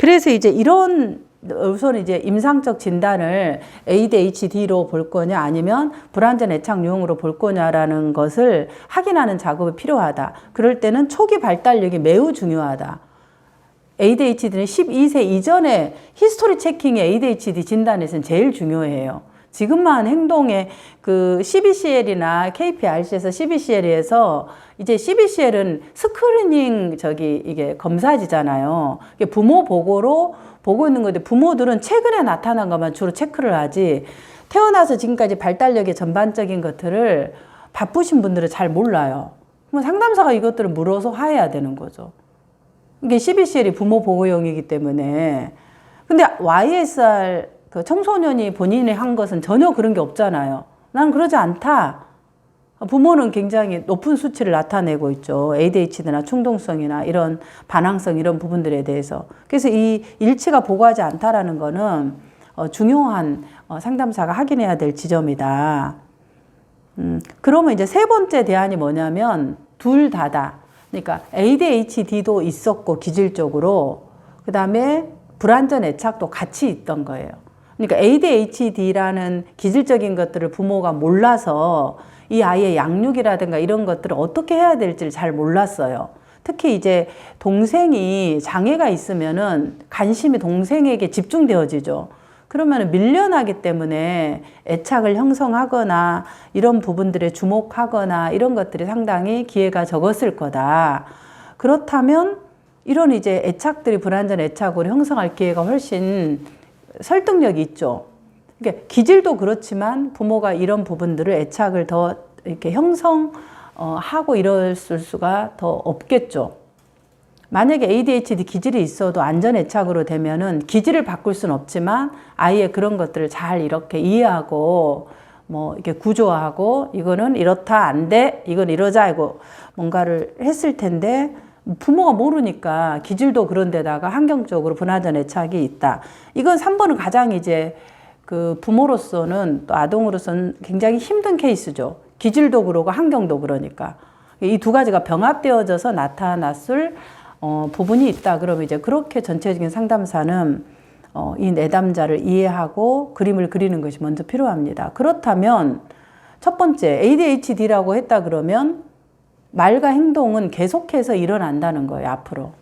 그래서 이제 이런 우선 이제 임상적 진단을 ADHD로 볼 거냐 아니면 불안전 애착 유형으로 볼 거냐라는 것을 확인하는 작업이 필요하다. 그럴 때는 초기 발달력이 매우 중요하다. ADHD는 12세 이전에 히스토리 체킹이 ADHD 진단에서는 제일 중요해요. 지금만 행동에 그 CBCL이나 KPRC에서 CBCL에서 이제 CBCL은 스크리닝 저기 이게 검사지잖아요. 부모 보고로 보고 있는 건데 부모들은 최근에 나타난 것만 주로 체크를 하지 태어나서 지금까지 발달력의 전반적인 것들을 바쁘신 분들은 잘 몰라요. 그럼 상담사가 이것들을 물어서 화해야 되는 거죠. 이게 CBCL이 부모 보호용이기 때문에. 근데 YSR 그 청소년이 본인이 한 것은 전혀 그런 게 없잖아요. 난 그러지 않다. 부모는 굉장히 높은 수치를 나타내고 있죠. ADHD나 충동성이나 이런 반항성 이런 부분들에 대해서. 그래서 이 일치가 보고하지 않다라는 거는 어, 중요한 어, 상담사가 확인해야 될 지점이다. 음, 그러면 이제 세 번째 대안이 뭐냐면 둘 다다. 그러니까 ADHD도 있었고 기질적으로 그 다음에 불안전 애착도 같이 있던 거예요. 그러니까 ADHD라는 기질적인 것들을 부모가 몰라서 이 아이의 양육이라든가 이런 것들을 어떻게 해야 될지를 잘 몰랐어요. 특히 이제 동생이 장애가 있으면은 관심이 동생에게 집중되어지죠. 그러면 밀려나기 때문에 애착을 형성하거나 이런 부분들에 주목하거나 이런 것들이 상당히 기회가 적었을 거다. 그렇다면 이런 이제 애착들이 불완전 애착으로 형성할 기회가 훨씬 설득력이 있죠. 그러니까 기질도 그렇지만 부모가 이런 부분들을 애착을 더 이렇게 형성하고 이럴 수가 더 없겠죠. 만약에 ADHD 기질이 있어도 안전 애착으로 되면은 기질을 바꿀 수는 없지만 아이의 그런 것들을 잘 이렇게 이해하고 뭐 이렇게 구조하고 이거는 이렇다 안 돼, 이건 이러자 이거 뭔가를 했을 텐데 부모가 모르니까 기질도 그런 데다가 환경적으로 분화전 애착이 있다. 이건 3번은 가장 이제 그 부모로서는 또 아동으로서는 굉장히 힘든 케이스죠. 기질도 그러고 환경도 그러니까. 이 두 가지가 병합되어져서 나타났을 어, 부분이 있다. 그러면 이제 그렇게 전체적인 상담사는 어, 이 내담자를 이해하고 그림을 그리는 것이 먼저 필요합니다. 그렇다면 첫 번째 ADHD라고 했다 그러면 말과 행동은 계속해서 일어난다는 거예요, 앞으로.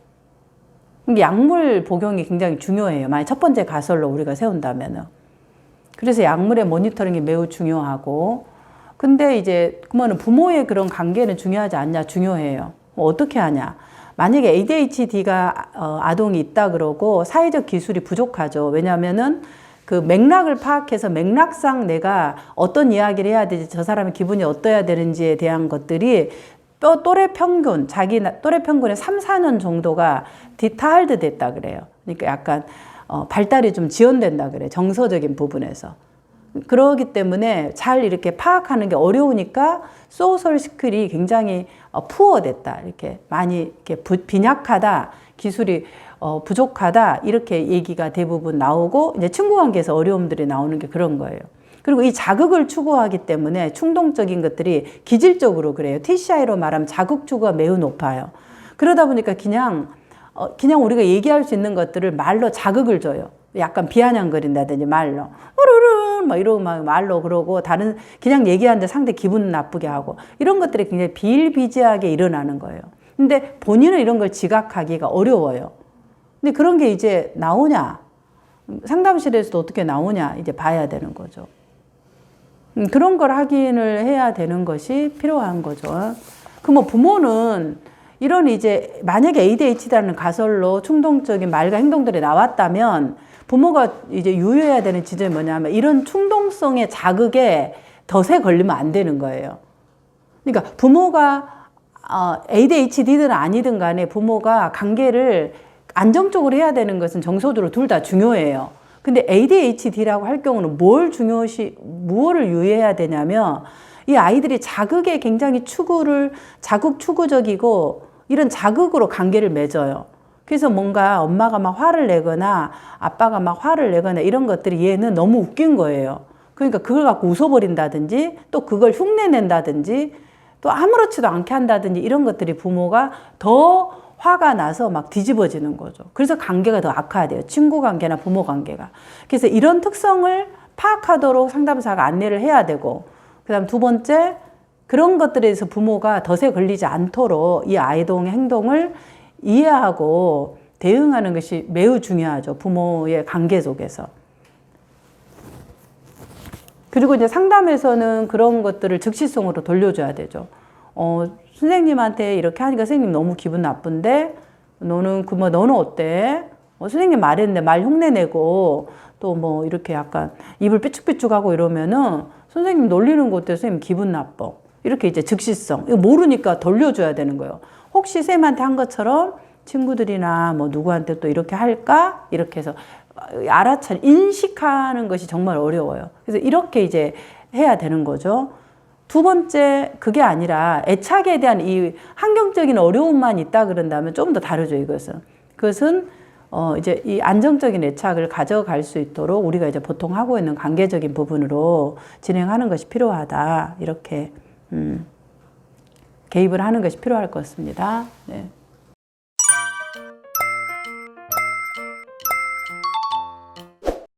이게 약물 복용이 굉장히 중요해요. 만약 첫 번째 가설로 우리가 세운다면은. 그래서 약물의 모니터링이 매우 중요하고, 근데 이제 그러면 부모의 그런 관계는 중요하지 않냐? 중요해요. 뭐 어떻게 하냐? 만약에 ADHD가 어, 아동이 있다 그러고 사회적 기술이 부족하죠. 왜냐하면은 그 맥락을 파악해서 맥락상 내가 어떤 이야기를 해야 되지, 저 사람의 기분이 어떠해야 되는지에 대한 것들이 뼈 또래 평균, 자기 또래 평균의 3, 4년 정도가 디타할드 됐다 그래요. 그러니까 약간 어, 발달이 좀 지연된다 그래. 정서적인 부분에서. 그러기 때문에 잘 이렇게 파악하는 게 어려우니까 소설 스킬이 굉장히 어, 푸어됐다. 이렇게 많이 이렇게 부, 빈약하다. 기술이 어, 부족하다. 이렇게 얘기가 대부분 나오고 이제 친구 관계에서 어려움들이 나오는 게 그런 거예요. 그리고 이 자극을 추구하기 때문에 충동적인 것들이 기질적으로 그래요. TCI로 말하면 자극 추구가 매우 높아요. 그러다 보니까 그냥 어, 그냥 우리가 얘기할 수 있는 것들을 말로 자극을 줘요. 약간 비아냥거린다든지 말로 막 이러고 막 말로 그러고 다른 그냥 얘기하는데 상대 기분 나쁘게 하고 이런 것들이 굉장히 비일비재하게 일어나는 거예요. 근데 본인은 이런 걸 지각하기가 어려워요. 근데 그런 게 이제 나오냐? 상담실에서도 어떻게 나오냐? 이제 봐야 되는 거죠. 음, 그런 걸 확인을 해야 되는 것이 필요한 거죠. 그뭐 부모는 이런 이제 만약에 ADHD라는 가설로 충동적인 말과 행동들이 나왔다면 부모가 이제 유의해야 되는 지점이 뭐냐면 이런 충동성의 자극에 덫에 걸리면 안 되는 거예요. 그러니까 부모가 어, ADHD든 아니든 간에 부모가 관계를 안정적으로 해야 되는 것은 정서적으로 둘 다 중요해요. 근데 ADHD라고 할 경우는 뭘 중요시, 무엇을 유의해야 되냐면 이 아이들이 자극에 굉장히 추구를, 자극 추구적이고 이런 자극으로 관계를 맺어요. 그래서 뭔가 엄마가 막 화를 내거나 아빠가 막 화를 내거나 이런 것들이 얘는 너무 웃긴 거예요. 그러니까 그걸 갖고 웃어버린다든지 또 그걸 흉내낸다든지 또 아무렇지도 않게 한다든지 이런 것들이 부모가 더 화가 나서 막 뒤집어지는 거죠. 그래서 관계가 더 악화돼요. 친구 관계나 부모 관계가. 그래서 이런 특성을 파악하도록 상담사가 안내를 해야 되고, 그 다음 두 번째, 그런 것들에 대해서 부모가 덫에 걸리지 않도록 이 아이동의 행동을 이해하고 대응하는 것이 매우 중요하죠. 부모의 관계 속에서. 그리고 이제 상담에서는 그런 것들을 즉시성으로 돌려줘야 되죠. 어, 선생님한테 이렇게 하니까 선생님 너무 기분 나쁜데, 너는 그뭐 너는 어때? 어, 선생님 말했는데 말 흉내 내고 또 뭐 이렇게 약간 입을 삐죽삐죽하고 이러면은 선생님 놀리는 것 때문에 선생님 기분 나빠. 이렇게 이제 즉시성. 이거 모르니까 돌려줘야 되는 거예요. 혹시 쌤한테 한 것처럼 친구들이나 뭐 누구한테 또 이렇게 할까? 이렇게 해서 알아차 인식하는 것이 정말 어려워요. 그래서 이렇게 이제 해야 되는 거죠. 두 번째 그게 아니라 애착에 대한 이 환경적인 어려움만 있다 그런다면 좀 더 다르죠 이것은. 그것은 어 이제 이 안정적인 애착을 가져갈 수 있도록 우리가 이제 보통 하고 있는 관계적인 부분으로 진행하는 것이 필요하다 이렇게 음, 개입을 하는 것이 필요할 것 같습니다. 네.